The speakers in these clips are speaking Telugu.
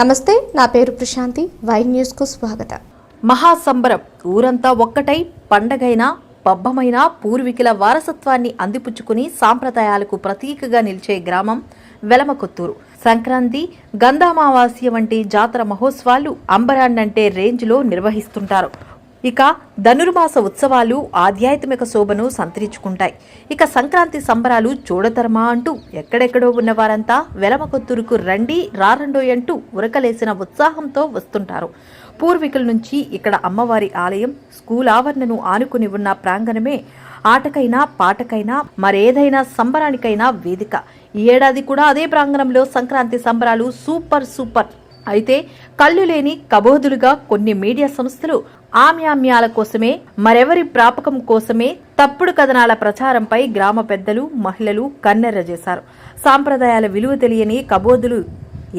నమస్తే నా పేరు ప్రశాంతి. వై న్యూస్కు స్వాగతం. మహాసంబరం ఊరంతా ఒక్కటై పండగైన పబ్బమైన పూర్వీకుల వారసత్వాన్ని అందిపుచ్చుకుని సాంప్రదాయాలకు ప్రతీకగా నిలిచే గ్రామం వెలమకొత్తూరు. సంక్రాంతి గంధామావాస్య వంటి జాతర మహోత్సవాలు అంబరాన్నంటే రేంజ్లో నిర్వహిస్తుంటారు. ఇక ధనుర్మాస ఉత్సవాలు ఆధ్యాత్మిక శోభను సంతరించుకుంటాయి. ఇక సంక్రాంతి సంబరాలు చూడతరమా అంటూ ఎక్కడెక్కడో ఉన్న వారంతా వెలమకొత్తూరుకు రండి రారండోయ్ అంటూ ఉరకలేసిన ఉత్సాహంతో వస్తుంటారు. పూర్వీకుల నుంచి ఇక్కడ అమ్మవారి ఆలయం స్కూల్ ఆవరణను ఆనుకుని ఉన్న ప్రాంగణమే ఆటకైనా పాటకైనా మరేదైనా సంబరానికైనా వేదిక. ఈ ఏడాది కూడా అదే ప్రాంగణంలో సంక్రాంతి సంబరాలు సూపర్ సూపర్. అయితే కళ్ళు లేని కబోదులుగా కొన్ని మీడియా సంస్థలు ఆమ్యామ్యాల కోసమే మరెవరి ప్రాపకం కోసమే తప్పుడు కథనాల ప్రచారంపై గ్రామ పెద్దలు మహిళలు కన్నెర్ర చేశారు. సాంప్రదాయాల విలువ తెలియని కబోదులు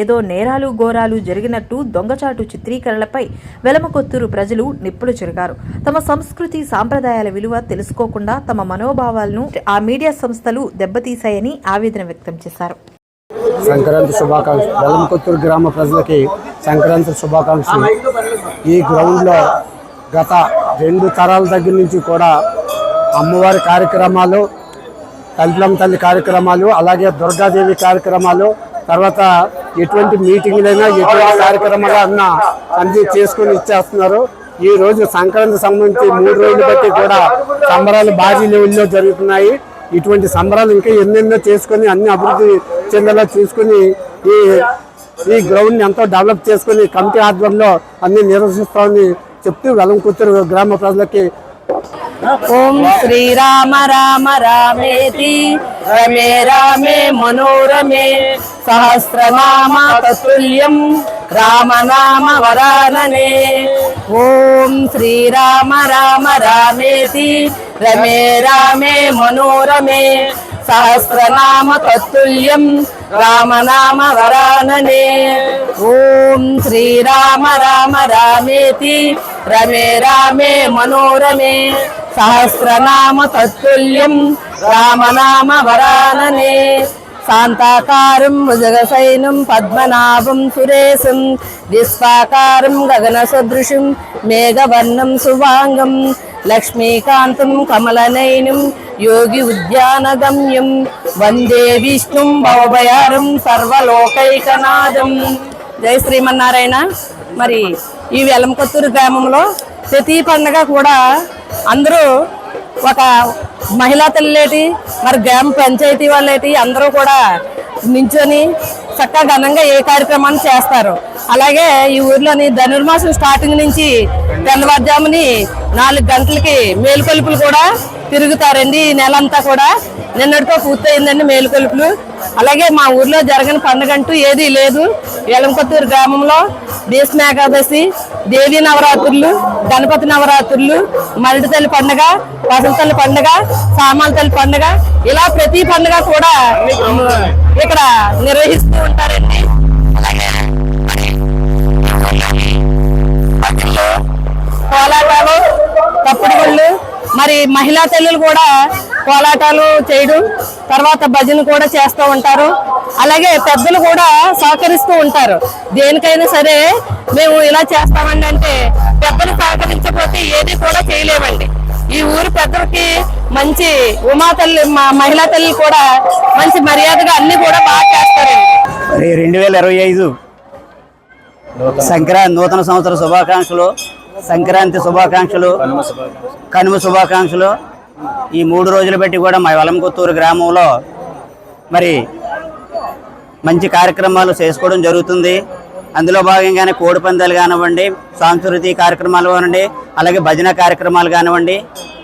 ఏదో నేరాలు ఘోరాలు జరిగినట్టు దొంగచాటు చిత్రీకరణలపై వెలమకొత్తూరు ప్రజలు నిప్పులు చెరిగారు. తమ సంస్కృతి సాంప్రదాయాల విలువ తెలుసుకోకుండా తమ మనోభావాలను ఆ మీడియా సంస్థలు దెబ్బతీశాయని ఆవేదన వ్యక్తం చేశారు. సంక్రాంతి శుభాకాంక్షలు వెలంకొత్తూరు గ్రామ ప్రజలకి సంక్రాంతి శుభాకాంక్షలు. ఈ గ్రౌండ్లో గత రెండు తరాల దగ్గర నుంచి కూడా అమ్మవారి కార్యక్రమాలు కల్పలం తల్లి కార్యక్రమాలు అలాగే దుర్గాదేవి కార్యక్రమాలు తర్వాత ఎటువంటి మీటింగ్లైనా ఎటువంటి కార్యక్రమాలు అన్నా అన్ని చేసుకొని ఇచ్చేస్తున్నారు. ఈ రోజు సంక్రాంతి సంబంధించి మూడు రోజులు బట్టి కూడా సంబరాలు భారీ లెవెల్లో జరుగుతున్నాయి. ఇటువంటి సంబరాలు ఇంకా ఎన్నెన్నో చేసుకొని అన్ని అభివృద్ధి చెందేలా చూసుకొని ఈ ఈ గ్రౌండ్ని ఎంతో డెవలప్ చేసుకొని కమిటీ ఆధ్వర్యంలో అన్ని నిర్వహిస్తామని చెప్తూ వెలంకుత్తూరు గ్రామ ప్రజలకి. ఓం శ్రీరామ రామ రామేతి రమే రామే మనోరమే సహస్రనామ తతుల్యం రామనామ వరాననే. ఓం శ్రీరామ రామ రామేతి రమే రామే మనోరమే సహస్రనామ తత్తుల్యం రామ నామ వరాననే ఓం శ్రీరామ రామ రామేతి రమే రామే మనోరమే సహస్రనామ తత్తుల్యం రామనామ వరాననే శాంతాకారం భుజగశైనం పద్మనాభం సురేశం విశ్వాకారం గగన సదృశం మేఘవర్ణం సువాంగం లక్ష్మీకాంతం కమలనయనం యోగి ఉద్యానగమ్యం వందే విష్ణుం భవభయారం సర్వలోకైకనాథం జై శ్రీమన్నారాయణ. మరి ఈ వెలంకొత్తూరు గ్రామంలో ప్రతి పండగ కూడా అందరూ ఒక మహిళా తల్లేటి మరి గ్రామ పంచాయతీ వాళ్ళేటి అందరూ కూడా నించొని చక్కగా ఘనంగా ఏ కార్యక్రమాన్ని చేస్తారు. అలాగే ఈ ఊర్లోని ధనుర్మాసం స్టార్టింగ్ నుంచి తెల్లవారుజాముని నాలుగు గంటలకి మేలుకొలుపులు కూడా తిరుగుతారండి ఈ నెల అంతా కూడా. నిన్నటితో పూర్తయిందండి మేలుకొలుపులు. అలాగే మా ఊర్లో జరగని పండుగ అంటూ ఏదీ లేదు. ఎలంకొత్తూరు గ్రామంలో భీష్మ దేవీ నవరాత్రులు గణపతి నవరాత్రులు మరిడి తల్లి పండుగ వసంత తల్లి పండుగ సామాల తల్లి పండుగ ఇలా ప్రతి పండుగ కూడా ఇక్కడ నిర్వహిస్తూ ఉంటారండి. అలాగే కోలాటాలు మరి మహిళా తల్లులు కూడా కోలాటాలు చేయడం తర్వాత భజన కూడా చేస్తూ ఉంటారు. అలాగే పెద్దలు కూడా సహకరిస్తూ ఉంటారు. దేనికైనా సరే మేము ఇలా చేస్తామండి అంటే పెద్దలు సహకరించకపోతే ఏది కూడా చేయలేమండి. ఈ ఊరు పెద్దలకి మంచి ఉమా తల్లి మా మహిళా తల్లి కూడా మంచి మర్యాదగా అన్ని కూడా బాగా చేస్తారండి. మరి రెండు వేల ఇరవై ఐదు సంక్రాంతి నూతన సంవత్సర శుభాకాంక్షలు. సంక్రాంతి శుభాకాంక్షలు. కనుమ శుభాకాంక్షలు. ఈ మూడు రోజులు బట్టి కూడా మా వలంకొత్తూరు గ్రామంలో మరి మంచి కార్యక్రమాలు చేసుకోవడం జరుగుతుంది. అందులో భాగంగానే కోడి పందాలు కానివ్వండి సాంస్కృతిక కార్యక్రమాలు కానివ్వండి అలాగే భజన కార్యక్రమాలు కానివ్వండి.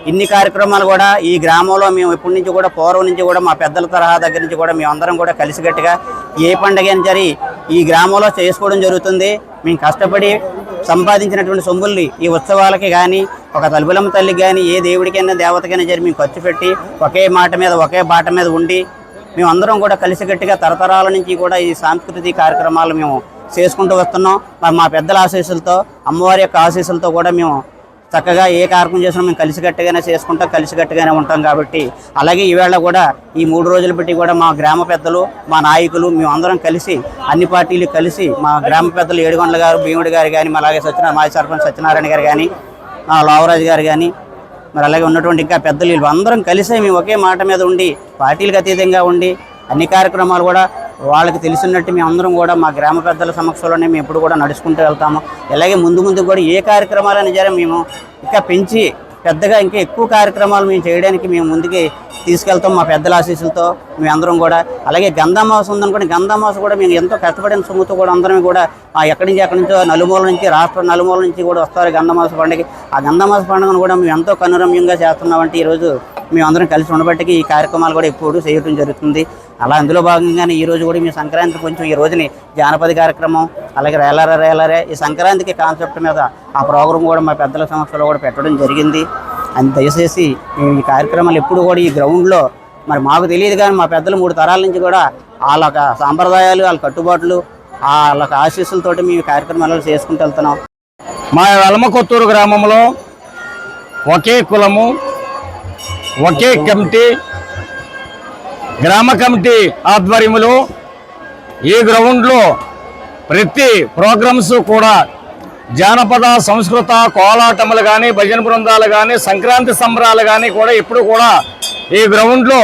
ఇన్ని కార్యక్రమాలు కూడా ఈ గ్రామంలో మేము ఇప్పటి నుంచి కూడా పూర్వం నుంచి కూడా మా పెద్దల తరహా దగ్గర నుంచి కూడా మేమందరం కూడా కలిసికట్టుగా ఏ పండుగ అయినా సరే ఈ గ్రామంలో చేసుకోవడం జరుగుతుంది. మేము కష్టపడి సంపాదించినటువంటి సొమ్ముల్ని ఈ ఉత్సవాలకి కానీ ఒక తలుపులమ్మ తల్లికి కానీ ఏ దేవుడికైనా దేవతకైనా సరే మేము ఖర్చు పెట్టి ఒకే మాట మీద ఒకే బాట మీద ఉండి మేమందరం కూడా కలిసికట్టుగా తరతరాల నుంచి కూడా ఈ సాంస్కృతిక కార్యక్రమాలు మేము చేసుకుంటూ వస్తున్నాం. మరి మా పెద్దల ఆశీస్సులతో అమ్మవారి యొక్క ఆశీస్సులతో కూడా మేము చక్కగా ఏ కార్యక్రమం చేసినా మేము కలిసికట్టుగానే చేసుకుంటాం కలిసికట్టుగానే ఉంటాం కాబట్టి. అలాగే ఈవేళ కూడా ఈ మూడు రోజులు పెట్టి కూడా మా గ్రామ పెద్దలు మా నాయకులు మేము అందరం కలిసి అన్ని పార్టీలు కలిసి మా గ్రామ పెద్దలు ఏడుగొండల గారు భీముడి గారు కానీ అలాగే సత్యనారాయణ మాజీ సర్పంచ్ సత్యనారాయణ గారు కానీ మా లావరాజు గారు కానీ మరి అలాగే ఉన్నటువంటి ఇంకా పెద్దలు వీళ్ళు అందరం కలిసే మేము ఒకే మాట మీద ఉండి పార్టీలకు అతీతంగా ఉండి అన్ని కార్యక్రమాలు కూడా వాళ్ళకి తెలిసినట్టు మేము అందరం కూడా మా గ్రామ పెద్దల సమక్షంలోనే మేము ఎప్పుడు కూడా నడుచుకుంటూ వెళ్తాము. అలాగే ముందు ముందు కూడా ఏ కార్యక్రమాలైనా జరే మేము ఇంకా పెంచి పెద్దగా ఇంకా ఎక్కువ కార్యక్రమాలు మేము చేయడానికి మేము ముందుకి తీసుకెళ్తాం మా పెద్దల ఆశీస్సులతో మేము అందరం కూడా. అలాగే గంధామాస ఉందనుకోండి గంధామాస కూడా మేము ఎంతో కష్టపడిన సొమ్ముతో కూడా అందరం కూడా ఎక్కడి నుంచి ఎక్కడి నుంచో నలుమూల నుంచి రాష్ట్ర నలుమూల నుంచి కూడా వస్తారు గంధమాస పండుగ ఆ గంధమాస పండుగను కూడా మేము ఎంతో కనురమ్యంగా చేస్తున్నామంటే ఈరోజు మేము అందరం కలిసి ఉండబట్టికి ఈ కార్యక్రమాలు కూడా ఎప్పుడు చేయడం జరుగుతుంది. అలా అందులో భాగంగానే ఈ రోజు కూడా మీ సంక్రాంతి కొంచెం ఈ రోజుని జానపద కార్యక్రమం అలాగే రేలారే రేలారే ఈ సంక్రాంతికి కాన్సెప్ట్ మీద ఆ ప్రోగ్రాం కూడా మా పెద్దల సమక్షంలో కూడా పెట్టడం జరిగింది. అని దయచేసి మేము ఈ కార్యక్రమాలు ఎప్పుడు కూడా ఈ గ్రౌండ్లో మరి మాకు తెలియదు కానీ మా పెద్దలు మూడు తరాల నుంచి కూడా వాళ్ళ సాంప్రదాయాలు వాళ్ళ కట్టుబాట్లు వాళ్ళ ఆశీస్సులతోటి మేము కార్యక్రమాలు చేసుకుంటూ వెళ్తున్నాం. మా వెలమకొత్తూరు గ్రామంలో ఒకే కులము ఒకే కమిటీ గ్రామ కమిటీ ఆధ్వర్యంలో ఈ గ్రౌండ్లో ప్రతి ప్రోగ్రామ్స్ కూడా జానపద సంస్కృత కోలాటములు కానీ భజన బృందాలు కానీ సంక్రాంతి సంబరాలు కానీ కూడా ఇప్పుడు కూడా ఈ గ్రౌండ్లో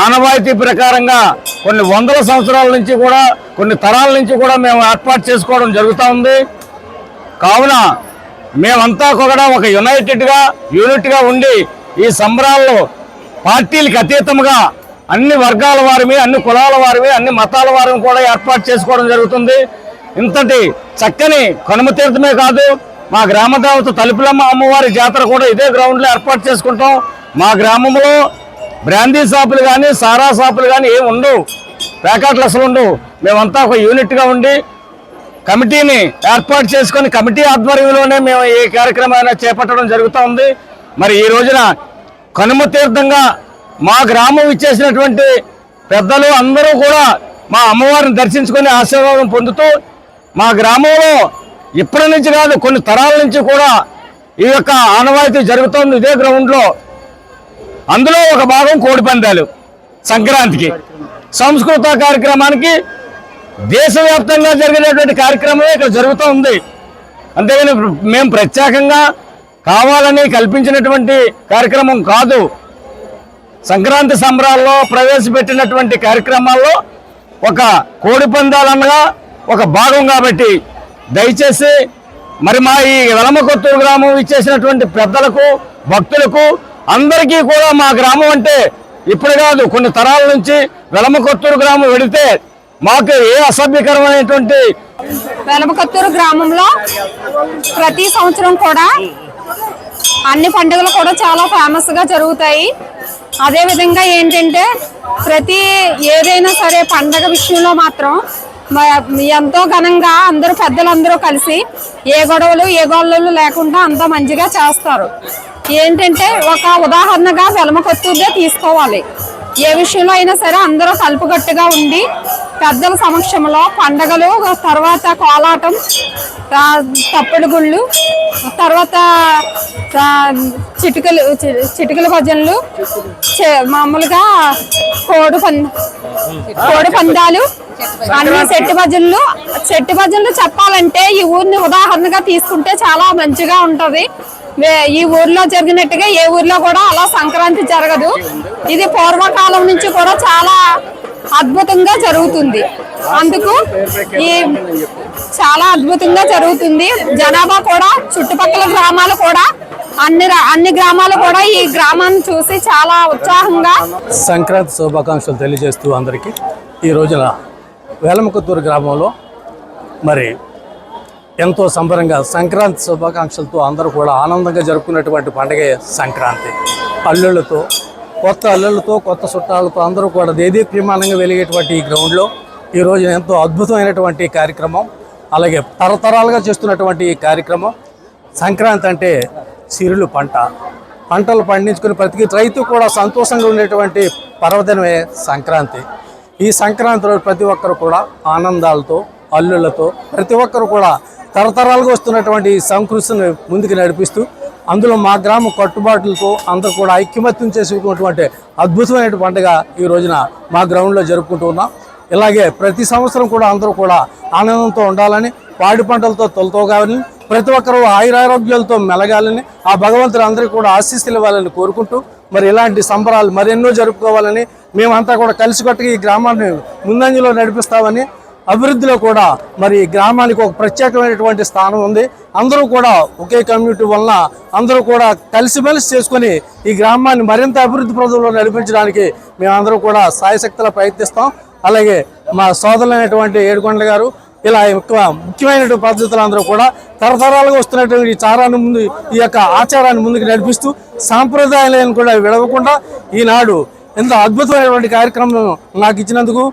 ఆనవాయితీ ప్రకారంగా కొన్ని వందల సంవత్సరాల నుంచి కూడా కొన్ని తరాల నుంచి కూడా మేము ఏర్పాటు చేసుకోవడం జరుగుతూ ఉంది. కావున మేమంతా కూడా ఒక యునైటెడ్గా యూనిట్గా ఉండి ఈ సంబరాల్లో పార్టీలకు అతీతంగా అన్ని వర్గాల వారిని అన్ని కులాల వారిని అన్ని మతాల వారిని కూడా ఏర్పాటు చేసుకోవడం జరుగుతుంది. ఇంతటి చక్కని కనుమ తీర్థమే కాదు మా గ్రామ దేవత తలుపులమ్మ అమ్మవారి జాతర కూడా ఇదే గ్రౌండ్లో ఏర్పాటు చేసుకుంటాం. మా గ్రామంలో బ్రాందీ షాపులు కానీ సారా షాపులు కానీ ఏమి ఉండవు. ప్యాకెట్లు అసలు ఉండవు. మేమంతా ఒక యూనిట్గా ఉండి కమిటీని ఏర్పాటు చేసుకొని కమిటీ ఆధ్వర్యంలోనే మేము ఈ కార్యక్రమాన్ని చేపట్టడం జరుగుతూ ఉంది. మరి ఈ రోజున కనుమ తీర్థంగా మా గ్రామం ఇచ్చేసినటువంటి పెద్దలు అందరూ కూడా మా అమ్మవారిని దర్శించుకొని ఆశీర్వాదం పొందుతూ మా గ్రామంలో ఇప్పటి నుంచి కాదు కొన్ని తరాల నుంచి కూడా ఈ యొక్క ఆనవాయితీ జరుగుతోంది ఇదే గ్రౌండ్లో. అందులో ఒక భాగం కోడి పందాలు సంక్రాంతికి. సంస్కృత కార్యక్రమానికి దేశవ్యాప్తంగా జరిగినటువంటి కార్యక్రమం ఇక్కడ జరుగుతూ ఉంది. అంతేగాని మేము ప్రత్యేకంగా కావాలని కల్పించినటువంటి కార్యక్రమం కాదు. సంక్రాంతి సంబరాల్లో ప్రవేశపెట్టినటువంటి కార్యక్రమాల్లో ఒక కోడి పందాలన్నగా ఒక భాగం కాబట్టి దయచేసి మరి మా ఈ వెలమకొత్తూరు గ్రామం ఇచ్చేసినటువంటి పెద్దలకు భక్తులకు అందరికీ కూడా మా గ్రామం అంటే ఇప్పుడు కాదు కొన్ని తరాల నుంచి వెలమకొత్తూరు గ్రామం వెడితే మాకు ఏ అసభ్యకరమైనటువంటి వెలమకొత్తూరు గ్రామంలో ప్రతి సంవత్సరం కూడా అన్ని పండుగలు కూడా చాలా ఫేమస్గా జరుగుతాయి. అదే విధంగా ఏంటంటే ప్రతి ఏదైనా సరే పండగ విషయంలో మాత్రం ఎంతో ఘనంగా అందరూ పెద్దలందరూ కలిసి ఏ గొడవలు ఏ గొడవలు లేకుండా అంత మంచిగా చేస్తారు. ఏంటంటే ఒక ఉదాహరణగా వెలమకొత్తూరుగా తీసుకోవాలి. ఏ విషయంలో అయినా సరే అందరూ కలుపుకట్టుగా ఉండి పెద్దల సమక్షంలో పండగలు తర్వాత కోలాటం తప్పడు తప్పుడు గుళ్ళు తర్వాత చిటికలు చి- చిటికల భజనలు చే- మామూలుగా కోడి పంద కోడి పందాలు అన్ని చెట్టు భజనలు చెట్టు భజనలు చెప్పాలంటే ఈ ఊరిని ఉదాహరణగా తీసుకుంటే చాలా మంచిగా ఉంటది. వే- ఈ ఊర్లో జరిగినట్టుగా ఏ ఊర్లో కూడా అలా సంక్రాంతి జరగదు. ఇది పూర్వకాలం నుంచి కూడా చాలా అద్భుతంగా జరుగుతుంది. అందుకు ఈ చాలా అద్భుతంగా జరుగుతుంది. జనాభా కూడా చుట్టుపక్కల గ్రామాలు కూడా అన్ని రా- అన్ని గ్రామాలు కూడా ఈ గ్రామాన్ని చూసి చాలా ఉత్సాహంగా సంక్రాంతి శుభాకాంక్షలు తెలియజేస్తూ అందరికీ. ఈ రోజున వేలముకత్తూరు గ్రామంలో మరి ఎంతో సంబరంగా సంక్రాంతి శుభాకాంక్షలతో అందరూ కూడా ఆనందంగా జరుపుకున్నటువంటి పండుగ సంక్రాంతి. అల్లుళ్ళతో కొత్త అల్లులతో కొత్త చుట్టాలతో అందరూ కూడా దేదీప్యమానంగా వెలిగేటువంటి ఈ గ్రౌండ్లో ఈ ఎంతో అద్భుతమైనటువంటి కార్యక్రమం అలాగే తరతరాలుగా చేస్తున్నటువంటి ఈ కార్యక్రమం. సంక్రాంతి అంటే సిరులు పంట. పంటలు పండించుకుని ప్రతి రైతు కూడా సంతోషంగా ఉండేటువంటి పర్వదినమే సంక్రాంతి. ఈ సంక్రాంతిలో ప్రతి ఒక్కరు కూడా ఆనందాలతో అల్లులతో ప్రతి ఒక్కరు కూడా తరతరాలుగా వస్తున్నటువంటి ఈ సంస్కృతిని ముందుకు నడిపిస్తూ అందులో మా గ్రామ కట్టుబాట్లతో అందరూ కూడా ఐక్యమత్యం చేసుకున్నటువంటి అద్భుతమైన పండుగ ఈ రోజున మా గ్రౌండ్లో జరుపుకుంటూ ఉన్నాం. ఇలాగే ప్రతి సంవత్సరం కూడా అందరూ కూడా ఆనందంతో ఉండాలని పాడి పంటలతో తొలతోగాలని ప్రతి ఒక్కరూ ఆయురారోగ్యాలతో మెలగాలని ఆ భగవంతుడు అందరికీ కూడా ఆశీస్సులు ఇవ్వాలని కోరుకుంటూ మరి ఇలాంటి సంబరాలు మరెన్నో జరుపుకోవాలని మేమంతా కూడా కలిసికట్టుగా ఈ గ్రామాన్ని ముందంజలో నడిపిస్తామని అభివృద్ధిలో కూడా మరి ఈ గ్రామానికి ఒక ప్రత్యేకమైనటువంటి స్థానం ఉంది. అందరూ కూడా ఒకే కమ్యూనిటీ వలన అందరూ కూడా కలిసిమెలిసి చేసుకొని ఈ గ్రామాన్ని మరింత అభివృద్ధి ప్రదంలో నడిపించడానికి మేమందరూ కూడా సాయశక్తుల ప్రయత్నిస్తాం. అలాగే మా సోదరులైనటువంటి ఏడుకొండ గారు ఇలా ఎక్కువ ముఖ్యమైనటువంటి పద్ధతులు అందరూ కూడా తరతరాలుగా వస్తున్నటువంటి ఈ చారాన్ని ముందు ఈ యొక్క ఆచారాన్ని ముందుకు నడిపిస్తూ సాంప్రదాయాలను కూడా విడవకుండా ఈనాడు ఇంత అద్భుతమైనటువంటి కార్యక్రమం నాకు ఇచ్చినందుకు